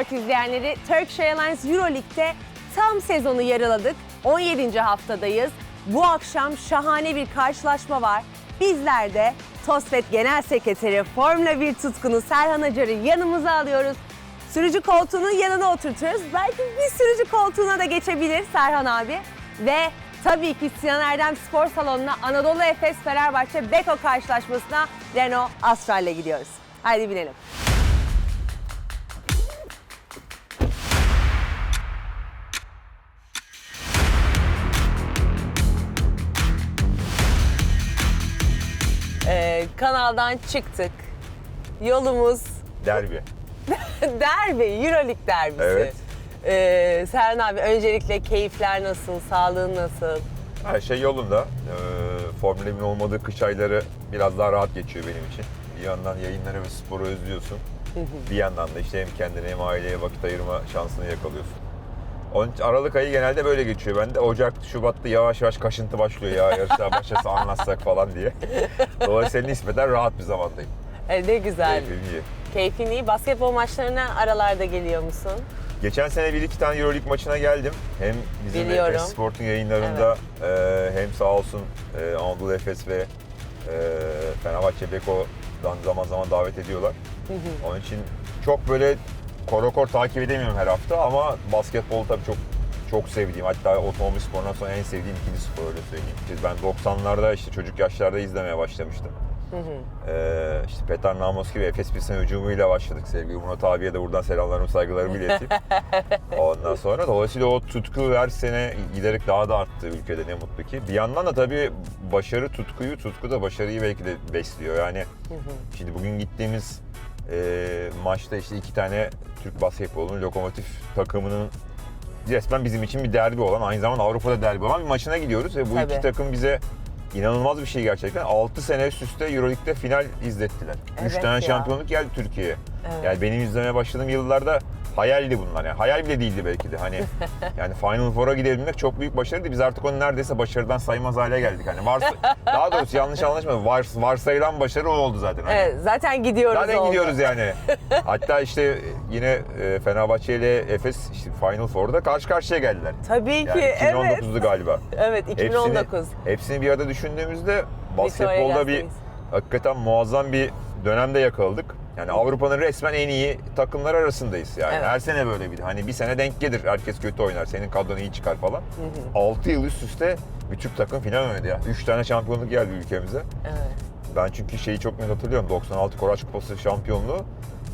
Sport izleyenleri Turkish Airlines Euroleague'de tam sezonu yarıladık. 17. haftadayız. Bu akşam şahane bir karşılaşma var. Bizler de TOSFET Genel Sekreteri Formula 1 tutkunu Serhan Acar'ı yanımıza alıyoruz. Sürücü koltuğunun yanına oturtuyoruz. Belki bir sürücü koltuğuna da geçebilir Serhan abi. Ve tabii ki Sinan Erdem Spor Salonu'na Anadolu Efes Fenerbahçe Beko karşılaşmasına Renault Astral'le gidiyoruz. Haydi binelim. Kanaldan çıktık. Yolumuz Derbi. derbi, Euroleague derbisi. Evet. Ee, Serhan abi öncelikle keyifler nasıl, sağlığın nasıl? Her şey yolunda. Ee, Formula 1'in olmadığı kış ayları biraz daha rahat geçiyor benim için. Bir yandan yayınları ve sporu özlüyorsun. bir yandan da işte hem kendine hem aileye vakit ayırma şansını yakalıyorsun. Onun için Aralık ayı genelde böyle geçiyor bende. Ocak, Şubat'ta yavaş yavaş kaşıntı başlıyor ya yarışlar başlasa anlatsak falan diye. Dolayısıyla nispeten rahat bir zamandayım. Ee, ne güzel. Keyfim iyi. Keyfin iyi. Basketbol maçlarına aralarda geliyor musun? Geçen sene bir iki tane Euroleague maçına geldim. Hem bizim Biliyorum. Efes Sport'un yayınlarında e, hem sağ olsun e, Anadolu Efes ve e, Fenerbahçe Beko'dan zaman zaman davet ediyorlar. Onun için çok böyle korokor takip edemiyorum her hafta ama basketbol tabii çok çok sevdiğim hatta otomobil sporundan sonra en sevdiğim ikinci spor öyle söyleyeyim. Biz Ben 90'larda işte çocuk yaşlarda izlemeye başlamıştım. Ee, işte Petar Namoski ve Efes Pilsen hücumuyla başladık. Sevgili Murat abiye de buradan selamlarımı, saygılarımı ileteyim. Ondan sonra dolayısıyla o tutku her sene giderek daha da arttı ülkede ne mutlu ki. Bir yandan da tabii başarı tutkuyu, tutku da başarıyı belki de besliyor. Yani şimdi bugün gittiğimiz e, maçta işte iki tane Türk basketbolunun lokomotif takımının resmen bizim için bir derbi olan, aynı zamanda Avrupa'da derbi olan bir maçına gidiyoruz ve bu Tabii. iki takım bize inanılmaz bir şey gerçekten. 6 sene üst üste Euroleague'de final izlettiler. 3 Evet tane ya. şampiyonluk geldi Türkiye'ye. Evet. Yani benim izlemeye başladığım yıllarda hayaldi bunlar. Yani hayal bile değildi belki de. Hani yani Final Four'a gidebilmek çok büyük başarıydı. Biz artık onu neredeyse başarıdan saymaz hale geldik. Hani varsa, daha doğrusu yanlış anlaşılma. Vars, varsayılan başarı o oldu zaten. Hani. Evet, zaten gidiyoruz Zaten oldu. gidiyoruz yani. Hatta işte yine e, Fenerbahçe ile Efes işte Final Four'da karşı karşıya geldiler. Tabii Yani ki, evet. 2019'du galiba. Evet, 2019. Hepsini, hepsini bir arada düşündüğümüzde basketbolda bir hakikaten muazzam bir dönemde yakaladık. Yani Avrupa'nın resmen en iyi takımlar arasındayız yani. Evet. Her sene böyle bir. Hani bir sene denk gelir. Herkes kötü oynar. Senin kadron iyi çıkar falan. 6 yıl üst üste bir Türk takım final oynadı ya. 3 tane şampiyonluk geldi ülkemize. Evet. Ben çünkü şeyi çok net hatırlıyorum. 96 Koraç Kupası şampiyonluğu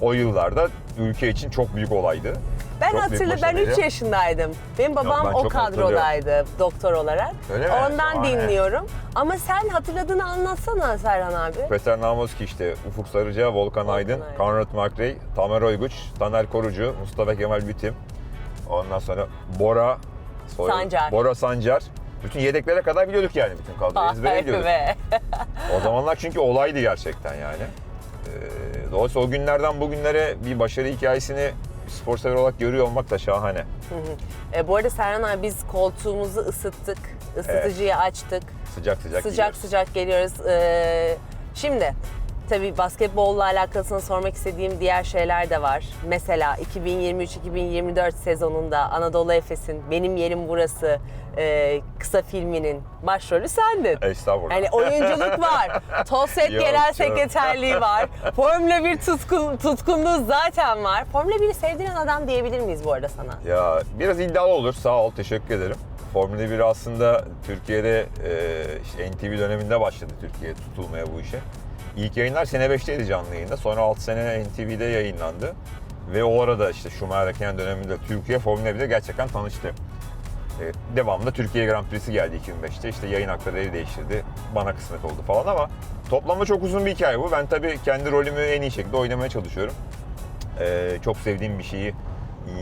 o yıllarda ülke için çok büyük olaydı. Ben Çok büyük hatırlı, ben başarıydı. 3 yaşındaydım. Benim babam ben o çok kadrodaydı doktor olarak. Öyle mi? Ondan Şahane. dinliyorum. Ama sen hatırladığını anlatsana Serhan abi. Peter Namoski işte, Ufuk Sarıca, Volkan Aydın, Aydın. Konrad Makrey, Tamer Oyguç, Taner Korucu, Mustafa Kemal Bitim. Ondan sonra Bora, soy- Sancar. Bora Sancar. Bütün yedeklere kadar biliyorduk yani bütün kadroyu ezbere Vay biliyorduk. be. O zamanlar çünkü olaydı gerçekten yani. Ee, dolayısıyla o günlerden bugünlere bir başarı hikayesini spor sever olarak görüyor olmak da şahane. E, bu arada Serhan abi biz koltuğumuzu ısıttık. Isıtıcıyı açtık. Sıcak sıcak sıcak gidiyoruz. sıcak geliyoruz. Ee, şimdi tabii basketbolla alakasını sormak istediğim diğer şeyler de var. Mesela 2023-2024 sezonunda Anadolu Efes'in Benim Yerim Burası e, kısa filminin başrolü sendin. Estağfurullah. Yani oyunculuk var. TOSET Yok Genel canım. Sekreterliği var. Formula 1 tutkun, tutkunluğu zaten var. Formula 1'i sevdiren adam diyebilir miyiz bu arada sana? Ya biraz iddialı olur. Sağ ol. Teşekkür ederim. Formula 1 aslında Türkiye'de e, işte NTV döneminde başladı Türkiye tutulmaya bu işe. İlk yayınlar sene 5'teydi canlı yayında. Sonra 6 sene NTV'de yayınlandı. Ve o arada işte Schumacher Erken döneminde Türkiye Formula 1'de gerçekten tanıştı. E, devamında Türkiye Grand Prix'si geldi 2005'te. İşte yayın hakları eli değiştirdi. Bana kısmet oldu falan ama toplamda çok uzun bir hikaye bu. Ben tabii kendi rolümü en iyi şekilde oynamaya çalışıyorum. Ee, çok sevdiğim bir şeyi e,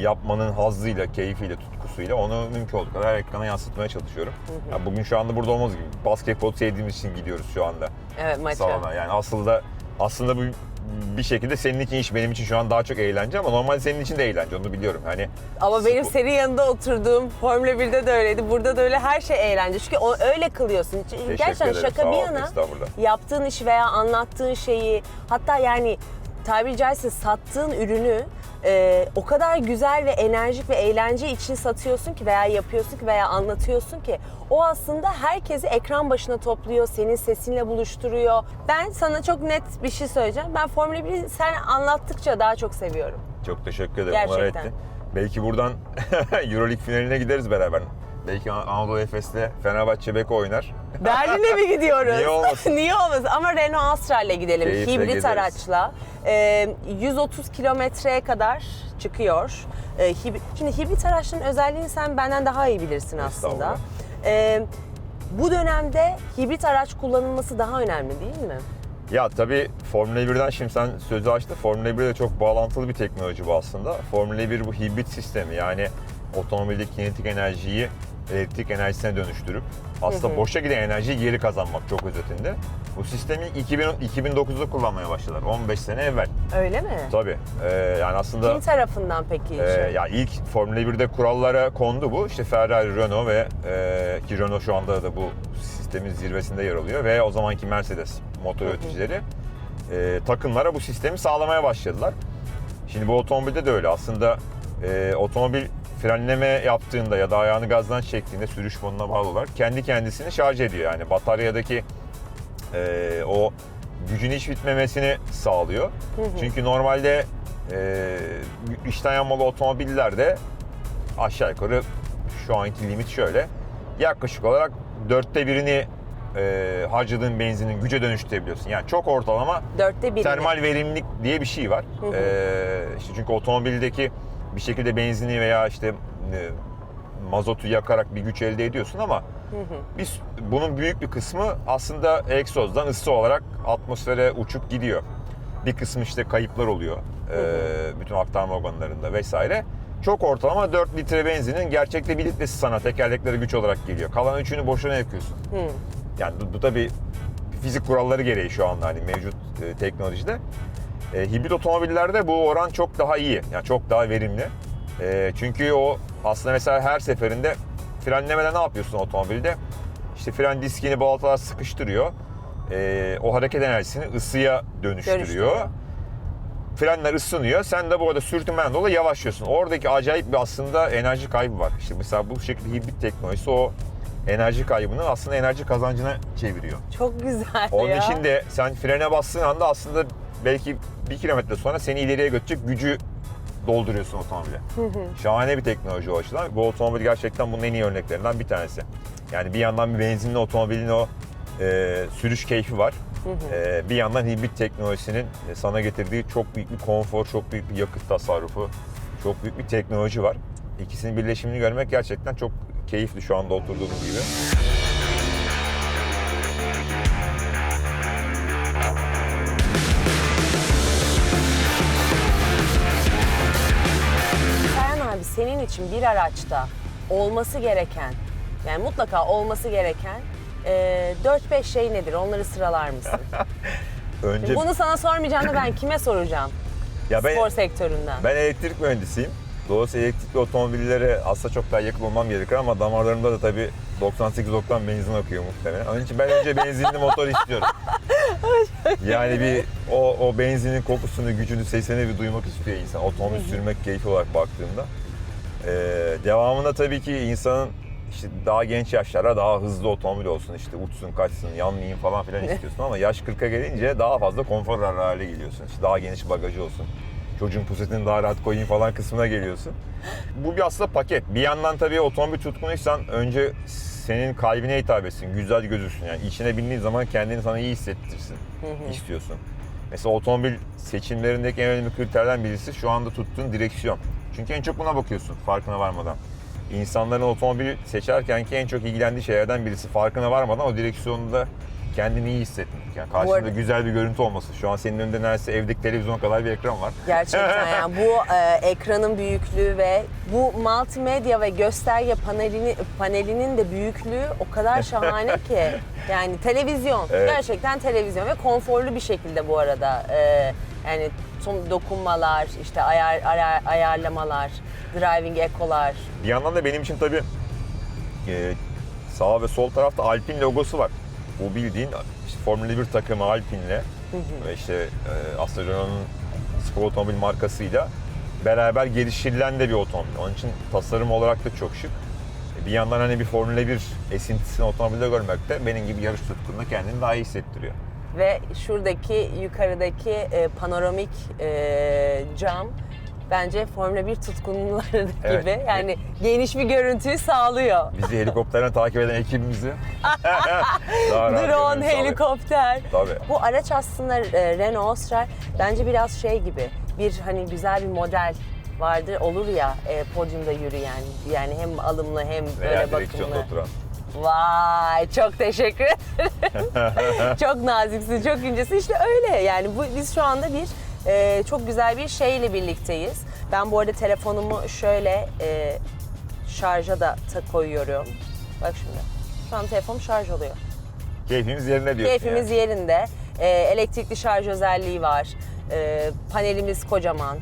yapmanın hazzıyla, keyfiyle, tutkusuyla onu mümkün olduğu kadar ekrana yansıtmaya çalışıyorum. Ya bugün şu anda burada olmaz gibi. Basketbol sevdiğimiz için gidiyoruz şu anda Evet maça. salona. Yani aslında aslında bu bir şekilde senin için iş benim için şu an daha çok eğlence ama normalde senin için de eğlence onu biliyorum. Hani Ama benim spor- senin yanında oturduğum Formula 1'de de öyleydi. Burada da öyle her şey eğlence. Çünkü o öyle kılıyorsun. Gerçekten ederim, şaka sağ bir ol, yana estağfurullah. yaptığın işi veya anlattığın şeyi hatta yani tabiri caizse sattığın ürünü e, o kadar güzel ve enerjik ve eğlence için satıyorsun ki veya yapıyorsun ki veya anlatıyorsun ki o aslında herkesi ekran başına topluyor, senin sesinle buluşturuyor. Ben sana çok net bir şey söyleyeceğim. Ben Formula 1'i sen anlattıkça daha çok seviyorum. Çok teşekkür ederim. Gerçekten. Ettin. Belki buradan Euroleague finaline gideriz beraber. Belki An- Anadolu Efes'le Fenerbahçe Beko oynar. Berlin'e mi gidiyoruz? Niye olmasın? Niye olmasın? Ama Renault Astral'le gidelim. Keyifle Hibrit gezeriz. araçla. Ee, 130 kilometreye kadar çıkıyor. Ee, hibrit- şimdi hibrit araçların özelliğini sen benden daha iyi bilirsin aslında. Estağfurullah. Ee, bu dönemde hibrit araç kullanılması daha önemli değil mi? Ya tabii Formula 1'den şimdi sen sözü açtın. Formula 1 de çok bağlantılı bir teknoloji bu aslında. Formula 1 bu hibrit sistemi yani otomobildeki kinetik enerjiyi elektrik enerjisine dönüştürüp aslında boşa giden enerjiyi geri kazanmak çok özetinde. Bu sistemi 2000, 2009'da kullanmaya başladılar. 15 sene evvel. Öyle mi? Tabii. Ee, yani aslında Kim tarafından peki? Şey? ya ilk Formula 1'de kurallara kondu bu. İşte Ferrari, Renault ve e, ki Renault şu anda da bu sistemin zirvesinde yer alıyor ve o zamanki Mercedes motor üreticileri e, takımlara bu sistemi sağlamaya başladılar. Şimdi bu otomobilde de öyle. Aslında e, otomobil frenleme yaptığında ya da ayağını gazdan çektiğinde sürüş moduna bağlı olarak kendi kendisini şarj ediyor. Yani bataryadaki e, o gücün hiç bitmemesini sağlıyor. Çünkü normalde e, içten yanmalı otomobillerde aşağı yukarı şu anki limit şöyle. Yaklaşık olarak dörtte birini e, harcadığın benzinin güce dönüştürebiliyorsun. Yani çok ortalama Dörtte biri. termal verimlilik diye bir şey var. Ee, işte çünkü otomobildeki bir şekilde benzini veya işte e, mazotu yakarak bir güç elde ediyorsun ama biz bunun büyük bir kısmı aslında egzozdan ısı olarak atmosfere uçup gidiyor. Bir kısmı işte kayıplar oluyor. ee, bütün aktarma organlarında vesaire. Çok ortalama 4 litre benzinin gerçekte 1 litresi sana tekerleklere güç olarak geliyor. Kalan üçünü boşuna yakıyorsun. Hı. Yani bu, bu tabii fizik kuralları gereği şu anda hani mevcut e, teknolojide. E, hibrit otomobillerde bu oran çok daha iyi. Yani çok daha verimli. E, çünkü o aslında mesela her seferinde frenlemede ne yapıyorsun otomobilde? İşte fren diskini balatalar sıkıştırıyor. E, o hareket enerjisini ısıya dönüştürüyor. Dönüştürüyor. Frenler ısınıyor. Sen de bu arada sürtünmeden dolayı yavaşlıyorsun. Oradaki acayip bir aslında enerji kaybı var. İşte mesela bu şekilde hibrit teknolojisi o enerji kaybını aslında enerji kazancına çeviriyor. Çok güzel Onun ya. için de sen frene bastığın anda aslında belki bir kilometre sonra seni ileriye götürecek gücü dolduruyorsun otomobile. Şahane bir teknoloji o açıdan. Bu otomobil gerçekten bunun en iyi örneklerinden bir tanesi. Yani bir yandan bir benzinli otomobilin o e, sürüş keyfi var. E, bir yandan hibrit teknolojisinin e, sana getirdiği çok büyük bir konfor, çok büyük bir yakıt tasarrufu, çok büyük bir teknoloji var. İkisinin birleşimini görmek gerçekten çok keyifli şu anda oturduğumuz gibi. Serhan abi senin için bir araçta olması gereken yani mutlaka olması gereken e, 4-5 şey nedir? Onları sıralar mısın? Önce Bunu sana sormayacağım da ben kime soracağım? ya ben Spor sektöründen. Ben elektrik mühendisiyim. Dolayısıyla elektrikli otomobillere aslında çok daha yakın olmam gerekir ama damarlarımda da tabii 98 oktan benzin akıyor muhtemelen. Onun için ben önce benzinli motor istiyorum. Yani bir o, o benzinin kokusunu, gücünü, sesini bir duymak istiyor insan. Otomobil sürmek keyfi olarak baktığında. Ee, devamında tabii ki insanın işte daha genç yaşlara daha hızlı otomobil olsun, işte uçsun, kaçsın, yanmayayım falan filan istiyorsun ama yaş 40'a gelince daha fazla konfor hale geliyorsun. İşte daha geniş bagajı olsun, çocuğun pusetini daha rahat koyayım falan kısmına geliyorsun. Bu bir aslında paket. Bir yandan tabii otomobil tutkunuysan önce senin kalbine hitap etsin, güzel gözüksün. Yani içine bindiğin zaman kendini sana iyi hissettirsin istiyorsun. Mesela otomobil seçimlerindeki en önemli kriterden birisi şu anda tuttuğun direksiyon. Çünkü en çok buna bakıyorsun farkına varmadan. İnsanların otomobil seçerkenki en çok ilgilendiği şeylerden birisi farkına varmadan o direksiyonda kendini iyi hissetmek. Yani karşında arada- güzel bir görüntü olması. Şu an senin önünde neredeyse evdeki televizyon kadar bir ekran var. Gerçekten yani bu e, ekranın büyüklüğü ve bu multimedya ve gösterge panelini panelinin de büyüklüğü o kadar şahane ki. Yani televizyon, Evet. gerçekten televizyon ve konforlu bir şekilde bu arada. E, yani son dokunmalar, işte ayar, ayar- ayarlamalar, driving ekolar. Bir yandan da benim için tabii e, sağ ve sol tarafta Alpine logosu var. Bu bildiğin işte Formula 1 takımı Alpine'le ve işte e, Renault'un spor otomobil markasıyla beraber geliştirilen de bir otomobil. Onun için tasarım olarak da çok şık. E, Bir yandan hani bir Formula 1 esintisini otomobilde görmek de benim gibi yarış tutkununda kendini daha iyi hissettiriyor. Ve şuradaki yukarıdaki e, panoramik e, cam bence Formula 1 tutkunları Evet. gibi yani geniş bir görüntüyü sağlıyor. Bizi helikopterden takip eden ekibimizi daha rahat Drone, sağlıyor. helikopter. Tabii. Bu araç aslında e, Renault Austral bence biraz şey gibi bir hani güzel bir model vardır olur ya e, podyumda yürüyen yani hem alımlı hem Veya böyle direksiyonda bakımlı. oturan. Vay çok teşekkür ederim. çok naziksin, çok incesin. İşte öyle yani bu biz şu anda bir e, çok güzel bir şeyle birlikteyiz. Ben bu arada telefonumu şöyle e, şarja da ta- koyuyorum. Bak şimdi. Şu an telefonum şarj oluyor. Keyfimiz yerine diyorsun Keyfimiz yani. yerinde. E, elektrikli şarj özelliği var. E, panelimiz kocaman.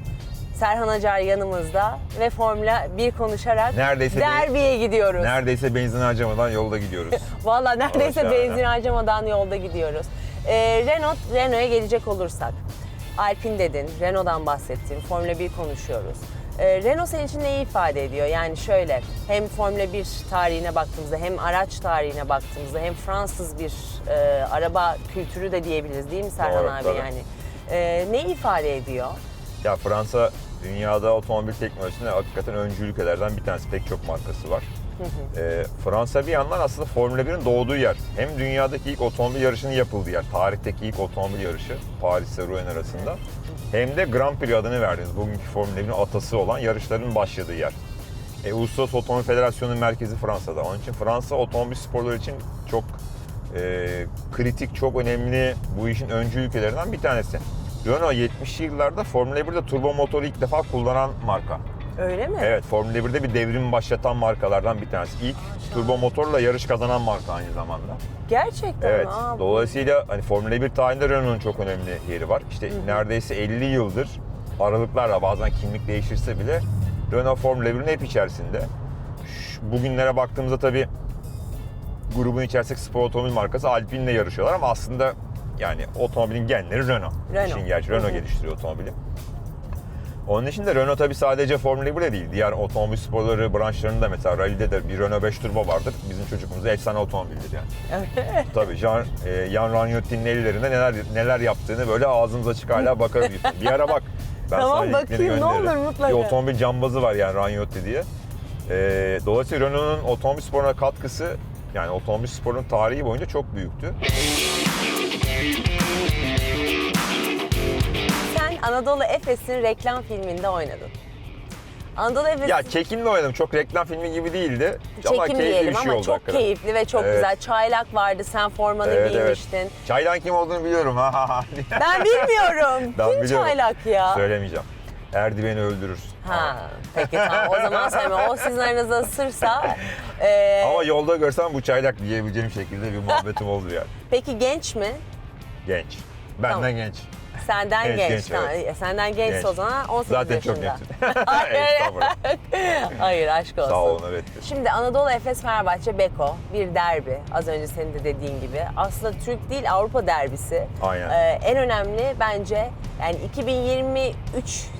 Serhan Acar yanımızda ve Formula 1 konuşarak Neredeyse derbiye gidiyoruz. Neredeyse benzin harcamadan yolda gidiyoruz. Valla neredeyse benzin harcamadan yolda gidiyoruz. Ee, Renault, Renault'a gelecek olursak. Alpine dedin, Renault'dan bahsettin, Formula 1 konuşuyoruz. Ee, Renault senin için neyi ifade ediyor? Yani şöyle, hem Formula 1 tarihine baktığımızda, hem araç tarihine baktığımızda, hem Fransız bir e, araba kültürü de diyebiliriz değil mi Serhan Doğru, abi? tabii. Yani e, ne ifade ediyor? ya Fransa dünyada otomobil teknolojisinde hakikaten öncü ülkelerden bir tanesi. Pek çok markası var. Ee, Fransa bir yandan aslında Formula 1'in doğduğu yer. Hem dünyadaki ilk otomobil yarışının yapıldığı yer. Tarihteki ilk otomobil yarışı Paris ile Rouen arasında. Hem de Grand Prix adını verdiğiniz bugünkü Formula 1'in atası olan yarışların başladığı yer. E, Uluslararası Otomobil Federasyonu'nun merkezi Fransa'da. Onun için Fransa otomobil sporları için çok e, kritik, çok önemli bu işin öncü ülkelerinden bir tanesi. Renault 70'li yıllarda Formula 1'de turbo motoru ilk defa kullanan marka. Öyle mi? Evet, Formula 1'de bir devrim başlatan markalardan bir tanesi. İlk turbo motorla yarış kazanan marka aynı zamanda. Gerçekten. Evet. Aa, Dolayısıyla hani Formula 1 tarihinde Renault'un çok önemli yeri var. İşte neredeyse 50 yıldır aralıklarla bazen kimlik değişirse bile Renault Formula 1'in hep içerisinde. Şu- Bugünlere baktığımızda tabii grubun içerisindeki spor otomobil markası Alpine'le yarışıyorlar ama aslında yani otomobilin genleri Renault. Renault. İşin gerçi Renault Hı hı. geliştiriyor otomobili. Onun için de Renault tabii sadece Formula 1'de değil. Diğer otomobil sporları branşlarında mesela rally'de de bir Renault 5 Turbo vardır. Bizim çocukluğumuzda efsane otomobildir yani. tabii Jean, e, Jan Ragnoti'nin ellerinde neler neler yaptığını böyle ağzımız açık hala bakabiliyorsun. bir ara bak. Ben Tamam, bakayım, ne olur mutlaka. Bir otomobil cambazı var yani Ragnotti diye. E, dolayısıyla Renault'un otomobil sporuna katkısı yani otomobil sporunun tarihi boyunca çok büyüktü. Anadolu Efes'in reklam filminde oynadın. Anadolu Efes Ya çekimle oynadım. Çok reklam filmi gibi değildi. ama çekim keyifli diyelim bir şey ama oldu çok hakikaten. keyifli ve çok Evet. güzel. Çaylak vardı, sen formanı Evet, evet. giymiştin. Çaydan kim olduğunu biliyorum ha ha ha. diye. Ben bilmiyorum. Ben Kim biliyorum. çaylak ya? Söylemeyeceğim. Erdi beni öldürür. Ha, peki tamam o zaman söyleme. O sizin aranızda sırsa. e, Ama yolda görsem bu çaylak diyebileceğim şekilde bir muhabbetim oldu yani. peki genç mi? Genç. Benden Tamam. genç. Senden Genç, genç. genç, evet. Senden gençse Genç. o zaman 18 Zaten çok yaşında. gençim. Estağfurullah. Hayır aşk olsun. Sağ olun evet. Şimdi Anadolu Efes Fenerbahçe Beko bir derbi. Az önce senin de dediğin gibi. Aslında Türk değil Avrupa derbisi. Aynen. Ee, en önemli bence yani 2023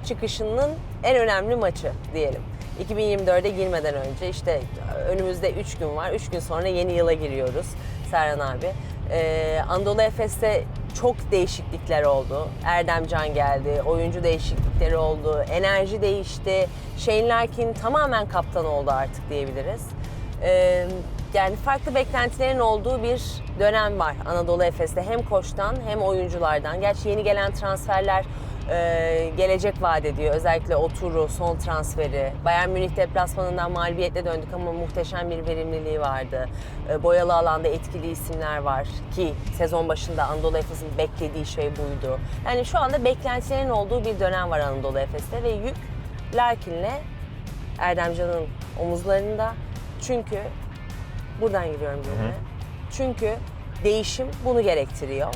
çıkışının en önemli maçı diyelim. 2024'e girmeden önce işte önümüzde 3 gün var. 3 gün sonra yeni yıla giriyoruz Serhan abi. Ee, Anadolu Efes'te çok değişiklikler oldu. Erdem Can geldi, oyuncu değişiklikleri oldu, enerji değişti. Shane Larkin tamamen kaptan oldu artık diyebiliriz. Ee, yani farklı beklentilerin olduğu bir dönem var Anadolu Efes'te. Hem koçtan hem oyunculardan. Gerçi yeni gelen transferler e, gelecek vaat ediyor. Özellikle Oturu, son transferi. Bayern Münih deplasmanından mağlubiyetle döndük ama muhteşem bir verimliliği vardı. E, boyalı alanda etkili isimler var ki sezon başında Anadolu Efes'in beklediği şey buydu. Yani şu anda beklentilerin olduğu bir dönem var Anadolu Efes'te ve yük Larkin'le Erdemcan'ın omuzlarında. Çünkü buradan giriyorum cümle. Çünkü değişim bunu gerektiriyor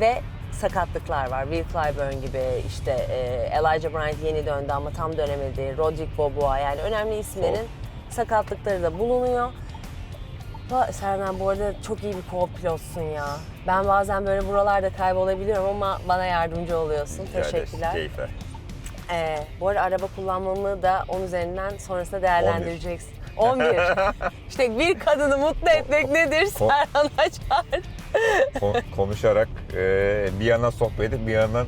ve sakatlıklar var. Will Clyburn gibi işte e, Elijah Bryant yeni döndü ama tam dönemedi. Roderick Boboa yani önemli isimlerin sakatlıkları da bulunuyor. Serdan bu arada çok iyi bir co-pilotsun ya. Ben bazen böyle buralarda kaybolabiliyorum ama bana yardımcı oluyorsun. Rica. Teşekkürler. Keyifler. Ee, bu arada araba kullanmamı da 10 üzerinden sonrasında değerlendireceksin. 11. işte bir kadını mutlu etmek nedir Serhan Açar? Ko- konuşarak e, bir yandan sohbet edip bir yandan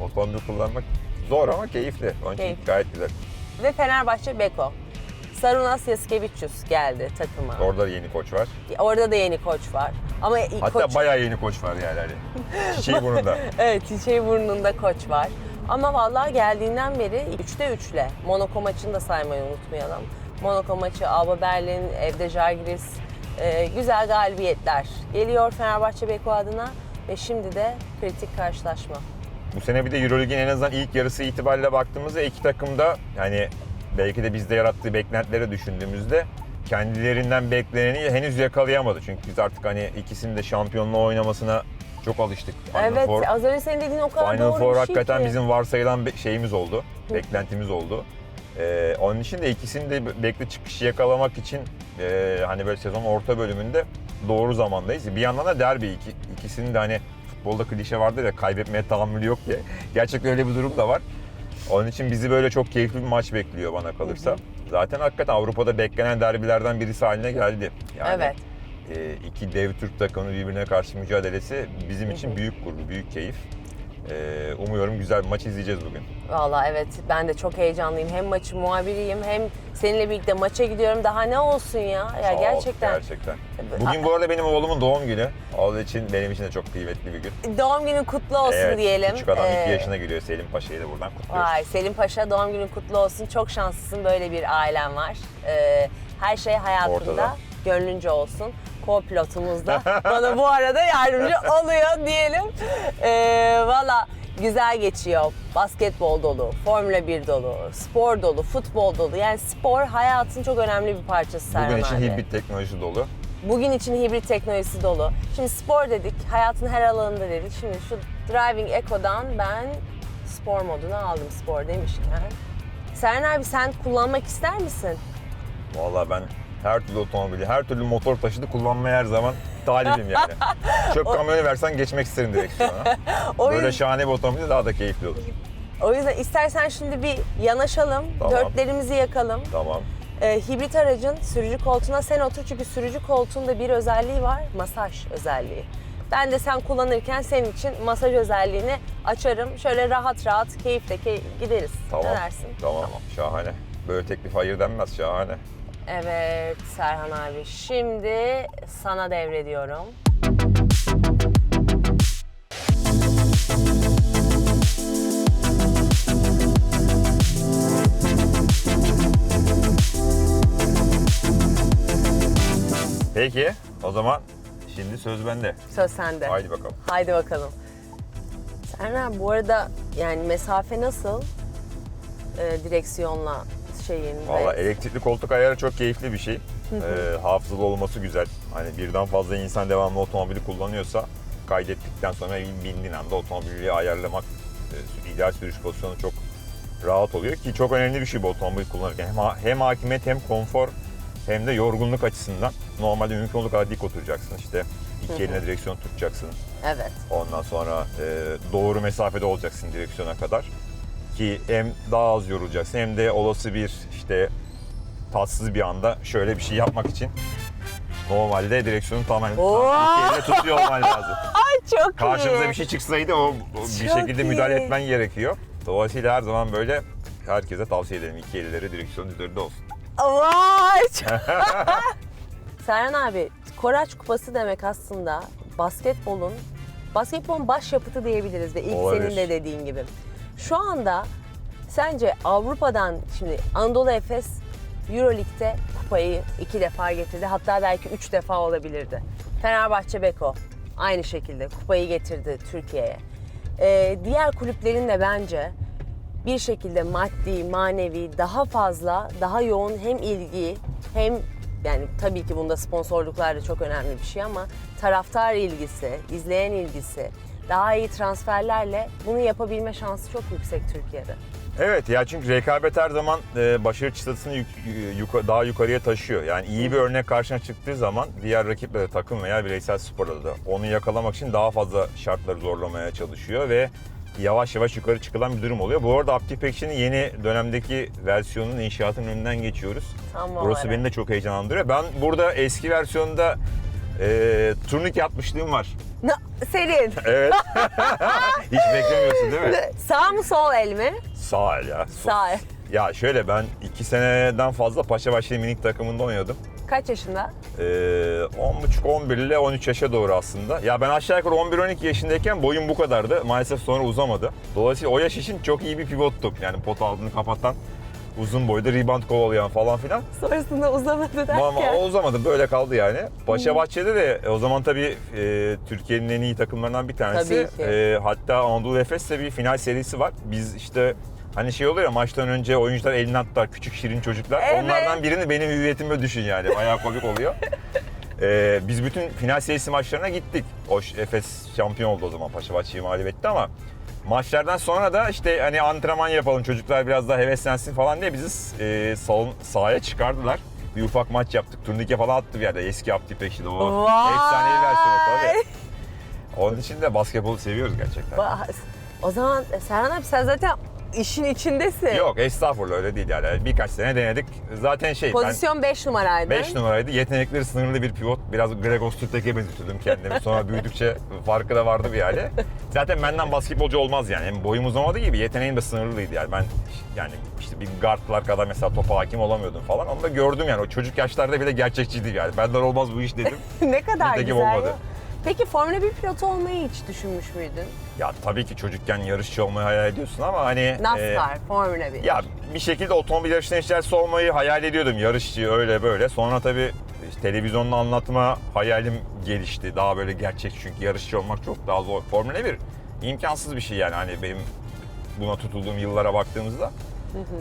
otomobil kullanmak zor ama keyifli. Onun için Keyifli. gayet güzel. Ve Fenerbahçe Beko. Sarunas Yaskevicius geldi takıma. Orada yeni koç var. Orada da yeni koç var. Ama Hatta koç... bayağı yeni koç var yani. hani. Çiçeği burnunda. Evet, çiçeği burnunda koç var. Ama vallahi geldiğinden beri 3'te 3'le. Monaco maçını da saymayı unutmayalım. Monaco maçı, Alba Berlin, evde Žalgiris. Ee, güzel galibiyetler geliyor Fenerbahçe Beko adına. Ve şimdi de kritik karşılaşma. Bu sene bir de Euroleague'in en azından ilk yarısı itibariyle baktığımızda iki takım da yani belki de bizde yarattığı beklentileri düşündüğümüzde kendilerinden bekleneni henüz yakalayamadı. Çünkü biz artık hani ikisinin de şampiyonluğu oynamasına çok alıştık. Final evet, Four- az önce senin dediğin o kadar Final doğru Four bir şey hakikaten ki. bizim varsayılan şeyimiz oldu, beklentimiz oldu. Ee, onun için de ikisini de bekle çıkışı yakalamak için e, hani böyle sezon orta bölümünde doğru zamandayız. Bir yandan da derbi iki, ikisinin de hani futbolda klişe vardır ya kaybetmeye tahammülü yok diye. Gerçekten öyle bir durum da var. Onun için bizi böyle çok keyifli bir maç bekliyor bana kalırsa. Zaten hakikaten Avrupa'da beklenen derbilerden birisi haline geldi. Yani Evet. e, iki dev Türk takımının birbirine karşı mücadelesi bizim için büyük gurur, büyük keyif. E, umuyorum güzel bir maç izleyeceğiz bugün. Vallahi evet ben de çok heyecanlıyım. Hem maçın muhabiriyim hem seninle birlikte maça gidiyorum. Daha ne olsun ya? Ya Sağ ol, gerçekten. gerçekten. Bugün bu arada benim oğlumun doğum günü. Onun için benim için de çok kıymetli bir gün. Doğum günün kutlu olsun evet, diyelim. Küçük adam Ee, 2 yaşına giriyor. Selim Paşa'yı da buradan kutluyoruz. Vay Selim Paşa doğum günün kutlu olsun. Çok şanslısın böyle bir ailen var. Ee, her şey hayatında Ortada. Gönlünce olsun. Co-pilotumuz da bana bu arada yardımcı oluyor diyelim. Ee, Valla güzel geçiyor. Basketbol dolu, Formula 1 dolu, spor dolu, futbol dolu. Yani spor hayatın çok önemli bir parçası Serhan Bugün için abi. hibrit teknoloji dolu. Bugün için hibrit teknolojisi dolu. Şimdi spor dedik, hayatın her alanında dedik. Şimdi şu Driving Eco'dan ben spor modunu aldım spor demişken. Seren abi sen kullanmak ister misin? Vallahi ben her türlü otomobili, her türlü motor taşıtı kullanmaya her zaman talibim yani. Çöp kamyonu versen geçmek isterim direksiyona. Böyle yüzden, şahane bir otomobil daha da keyifli olur. o yüzden istersen şimdi bir yanaşalım, Tamam. dörtlerimizi yakalım. Tamam. Ee, hibrit aracın sürücü koltuğuna sen otur çünkü sürücü koltuğunda bir özelliği var, masaj özelliği. Ben de sen kullanırken senin için masaj özelliğini açarım. Şöyle rahat rahat, keyifle key- gideriz. Tamam. Ne dersin? Tamam. Şahane. Böyle teklif hayır denmez. Şahane. Evet Serhan abi. Şimdi sana devrediyorum. Peki o zaman şimdi söz bende. Söz sende. Haydi bakalım. Haydi bakalım. Serhan bu arada yani mesafe nasıl? Ee, direksiyonla şeyin. Valla elektrikli koltuk ayarı çok keyifli bir şey. Ee, hafızalı olması güzel. Hani birden fazla insan devamlı otomobili kullanıyorsa kaydettikten sonra bindiğin anda otomobili ayarlamak e, ideal sürüş pozisyonu çok rahat oluyor ki çok önemli bir şey bu otomobil kullanırken. Hem, ha- hem hakimiyet hem konfor hem de yorgunluk açısından normalde mümkün olduğu kadar dik oturacaksın. İşte iki eline direksiyon tutacaksın. Evet. Ondan sonra e, doğru mesafede olacaksın direksiyona kadar. Ki hem daha az yorulacaksın hem de olası bir işte tatsız bir anda şöyle bir şey yapmak için normalde direksiyonu tamamen Oo! iki elle tutuyor olman lazım. Ay çok Karşımıza iyi. bir şey çıksaydı o, o bir Çok şekilde iyi. müdahale etmen gerekiyor. Dolayısıyla her zaman böyle herkese tavsiye ederim iki elleri direksiyonun üzerinde olsun. Vay! Serhan abi, Koraç Kupası demek aslında basketbolun basketbolun başyapıtı diyebiliriz ve ilk Olabilir. senin de dediğin gibi. Şu anda sence Avrupa'dan şimdi Anadolu Efes Euroleague'de kupayı iki defa getirdi. Hatta belki üç defa olabilirdi. Fenerbahçe Beko aynı şekilde kupayı getirdi Türkiye'ye. Ee, diğer kulüplerin de bence bir şekilde maddi, manevi daha fazla, daha yoğun hem ilgi hem yani tabii ki bunda sponsorluklar da çok önemli bir şey ama taraftar ilgisi, izleyen ilgisi, daha iyi transferlerle bunu yapabilme şansı çok yüksek Türkiye'de. Evet ya çünkü rekabet her zaman e, başarı çıtasını yuk- yuka- daha yukarıya taşıyor. Yani iyi bir örnek karşına çıktığı zaman diğer rakiplere takım veya bireysel sporda da onu yakalamak için daha fazla şartları zorlamaya çalışıyor ve yavaş yavaş yukarı çıkılan bir durum oluyor. Bu arada Aptiv Action'ın yeni dönemdeki versiyonunun inşaatının önünden geçiyoruz. Tam Burası olarak. beni de çok heyecanlandırıyor. Ben burada eski versiyonda e, turnike atmışlığım var. Na- Senin. Evet. Hiç beklemiyorsun değil mi? Sağ mı sol el mi? Sağ el ya. Sağ el. Ya şöyle ben iki seneden fazla Paşabaşı minik takımında oynuyordum. Kaç yaşında? Ee, 10.5-11 ile 13 yaşa doğru aslında. Ya ben aşağı yukarı 11-12 yaşındayken boyum bu kadardı. Maalesef sonra uzamadı. Dolayısıyla o yaş için çok iyi bir pivottum. Yani pot altını kapatan, uzun boyda rebound kovalayan falan filan. Sonrasında uzamadı derken. Ama o uzamadı böyle kaldı yani. Paşa Bahçe'de de o zaman tabii e, Türkiye'nin en iyi takımlarından bir tanesi. Tabii ki. E, hatta Anadolu Efes'te bir final serisi var. Biz işte hani şey oluyor ya maçtan önce oyuncular elinden tutar küçük şirin çocuklar. Evet. Onlardan birini benim hüviyetime düşün yani. Bayağı komik oluyor. E, biz bütün final serisi maçlarına gittik. O Efes şampiyon oldu o zaman Paşa Bahçe'yi mağlup etti ama Maçlardan sonra da işte hani antrenman yapalım çocuklar biraz daha heveslensin falan diye bizi e, salon, sahaya çıkardılar. Bir ufak maç yaptık. Turnike falan attı bir yerde. Eski Abdi Peşi'de o. Vay! Efsanevi versiyonu tabii. Onun için de basketbolu seviyoruz gerçekten. Ba- O zaman Serhan abi sen zaten işin içindesin. Yok estağfurullah öyle değil yani. Birkaç sene denedik. Zaten şey Pozisyon 5 numaraydı. ben 5 numaraydı. Yetenekleri sınırlı bir pivot. Biraz Gregor Sturtek'e benzetiyordum kendimi. Sonra büyüdükçe farkı da vardı bir hali. Zaten benden basketbolcu olmaz yani. Hem boyum uzamadığı gibi yeteneğim de sınırlıydı yani. Ben yani işte bir guardlar kadar mesela topa hakim olamıyordum falan. Onu da gördüm yani. O çocuk yaşlarda bile gerçekçiydi yani. Benden olmaz bu iş dedim. ne kadar Nitekim güzel. olmadı. ya. Peki Formula 1 pilotu olmayı hiç düşünmüş müydün? ya tabii ki çocukken yarışçı olmayı hayal ediyorsun ama hani... e, NASCAR, Formula 1. Ya bir şekilde otomobil yarışının içerisinde olmayı hayal ediyordum. Yarışçı öyle böyle. Sonra tabii işte televizyonla anlatma hayalim gelişti. Daha böyle gerçek çünkü yarışçı olmak çok daha zor. Formula 1 imkansız bir şey yani hani benim buna tutulduğum yıllara baktığımızda.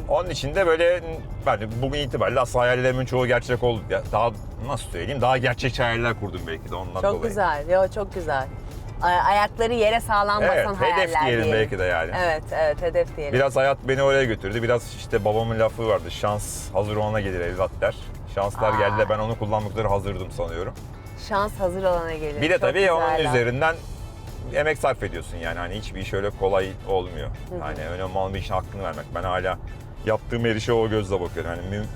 Onun için de böyle de bugün itibariyle aslında hayallerimin çoğu gerçek oldu. Ya Daha nasıl söyleyeyim daha gerçekçi hayaller kurdum belki de ondan çok dolayı. güzel. Yo çok güzel. Ay- Ayakları yere sağlam Evet, basan hedef hayaller diyelim diyelim. belki de yani. Evet, evet hedef diyelim. Biraz hayat beni oraya götürdü. Biraz işte babamın lafı vardı. Şans hazır olana gelir evlat der. Şanslar Aa. geldi de ben onu kullanmak üzere hazırdım sanıyorum. Şans hazır olana gelir. Bir de Çok tabii güzel onun laf. üzerinden emek sarf ediyorsun yani. Hani hiçbir iş öyle kolay olmuyor. Hani önemli olan bir işin hakkını vermek. Ben hala yaptığım her işe o gözle bakıyorum. Yani müm-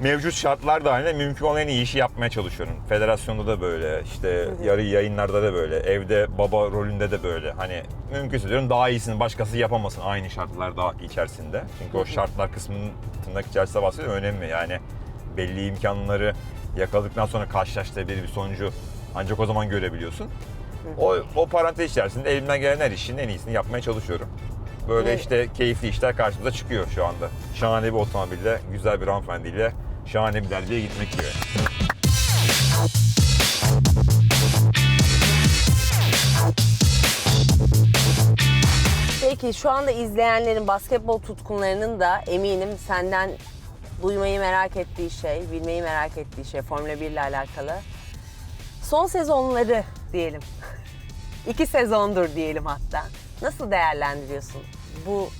mevcut şartlar dahilinde mümkün olan en iyi işi yapmaya çalışıyorum. Federasyonda da böyle, işte yarı yayınlarda da böyle, evde baba rolünde de böyle. Hani mümkünse diyorum daha iyisini başkası yapamasın aynı şartlar daha içerisinde. Çünkü o şartlar kısmının tırnak içerisinde bahsediyorum önemli. Yani belli imkanları yakaladıktan sonra karşılaştığı bir, bir sonucu ancak o zaman görebiliyorsun. O, o parantez içerisinde elimden gelen her işin en iyisini yapmaya çalışıyorum. Böyle Evet. işte keyifli işler karşımıza çıkıyor şu anda. Şahane bir otomobille, güzel bir hanımefendiyle şahane bir derbiye gitmek gibi. Peki şu anda izleyenlerin, basketbol tutkunlarının da eminim senden duymayı merak ettiği şey, bilmeyi merak ettiği şey Formula 1 ile alakalı. Son sezonları diyelim. İki sezondur diyelim hatta. Nasıl değerlendiriyorsun? Bu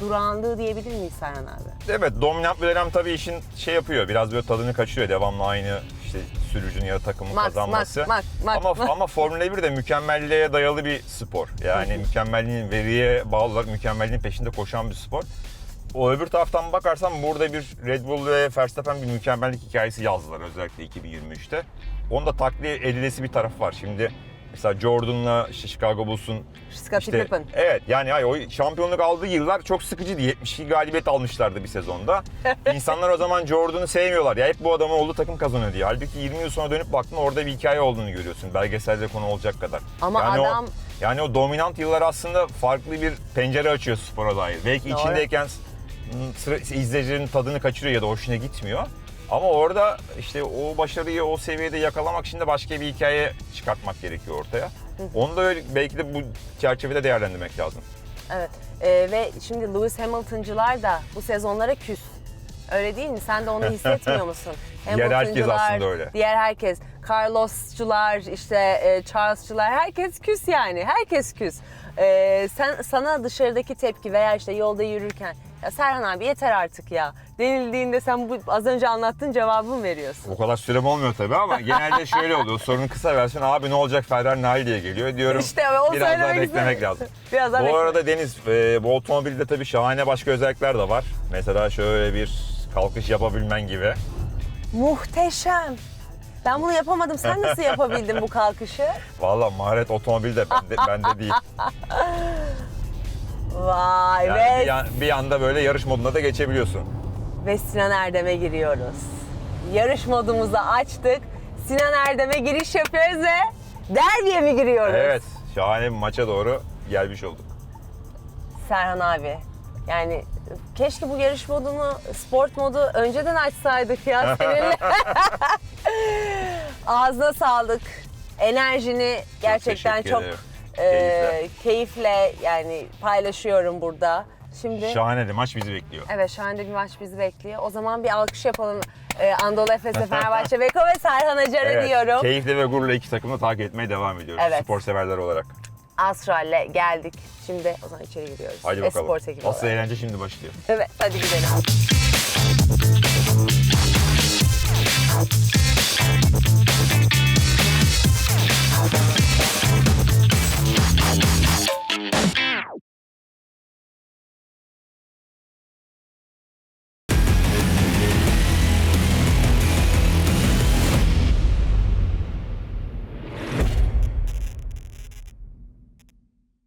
durağanlığı diyebilir miyiz Serhan abi? Evet dominant bir dönem tabii işin şey yapıyor. Biraz böyle tadını kaçırıyor. Devamlı aynı işte sürücünün ya da takımın Max, kazanması. Max, Max, Max, ama Max. ama Formula 1 de mükemmelliğe dayalı bir spor. Yani mükemmelliğin veriye bağlı olarak mükemmelliğin peşinde koşan bir spor. O öbür taraftan bakarsan burada bir Red Bull ve Verstappen bir mükemmellik hikayesi yazdılar özellikle 2023'te. Onu da taklit edilesi bir taraf var. Şimdi mesela Jordan'la işte Chicago Bulls'un Scottie işte, Pippen. Evet yani hayır, o şampiyonluk aldığı yıllar çok sıkıcıydı. 72 galibiyet almışlardı bir sezonda. İnsanlar o zaman Jordan'ı sevmiyorlar. Ya hep bu adamın olduğu takım kazanıyor diye. Halbuki 20 yıl sonra dönüp baktın orada bir hikaye olduğunu görüyorsun. Belgeselde konu olacak kadar. Ama yani adam- O, yani o dominant yıllar aslında farklı bir pencere açıyor spora dair. Belki Doğru. içindeyken sıra, izleyicinin tadını kaçırıyor ya da hoşuna gitmiyor. Ama orada işte o başarıyı o seviyede yakalamak için de başka bir hikaye çıkartmak gerekiyor ortaya. Onu da öyle, belki de bu çerçevede değerlendirmek lazım. Evet. Ee, ve şimdi Lewis Hamilton'cılar da bu sezonlara küs. Öyle değil mi? Sen de onu hissetmiyor musun? Diğer herkes aslında öyle. Diğer herkes. Carlos'cular, işte e, Charles'cular herkes küs yani. Herkes küs. Ee, sen sana dışarıdaki tepki veya işte yolda yürürken Ya Serhan abi yeter artık ya. Denildiğinde sen bu az önce anlattığın cevabı mı veriyorsun? O kadar sürem olmuyor tabii ama genelde şöyle oluyor. Sorunun kısa versiyonu abi ne olacak Ferrari Nail diye geliyor. Diyorum İşte o biraz daha beklemek lazım. Biraz daha Bu bekle. arada Deniz, e, bu otomobilde tabii şahane başka özellikler de var. Mesela şöyle bir kalkış yapabilmen gibi. Muhteşem. Ben bunu yapamadım. Sen nasıl yapabildin bu kalkışı? Vallahi maharet otomobilde bende, bende değil. Vay Yani be. bir, an- bir anda böyle yarış moduna da geçebiliyorsun. Ve Sinan Erdem'e giriyoruz. Yarış modumuzu açtık. Sinan Erdem'e giriş yapıyoruz ve derbiye mi giriyoruz? Evet, şahane bir maça doğru gelmiş olduk. Serhan abi. Yani keşke bu yarış modunu, sport modu önceden açsaydık ya seninle. Ağzına sağlık. Enerjini gerçekten teşekkür çok, ederim. E, keyifle yani paylaşıyorum burada. Şimdi Şahane de maç bizi bekliyor. evet şahane bir maç bizi bekliyor. O zaman bir alkış yapalım. E, Anadolu Efes'e Fenerbahçe Beko ve Serhan Acar'a diyorum. keyifle ve gururla iki takımı takip etmeye devam ediyoruz. Evet. Spor severler olarak. Astral'le geldik. Şimdi o zaman içeri giriyoruz. Hadi bakalım. Spor ekibi Asıl olarak. eğlence şimdi başlıyor. Evet hadi gidelim.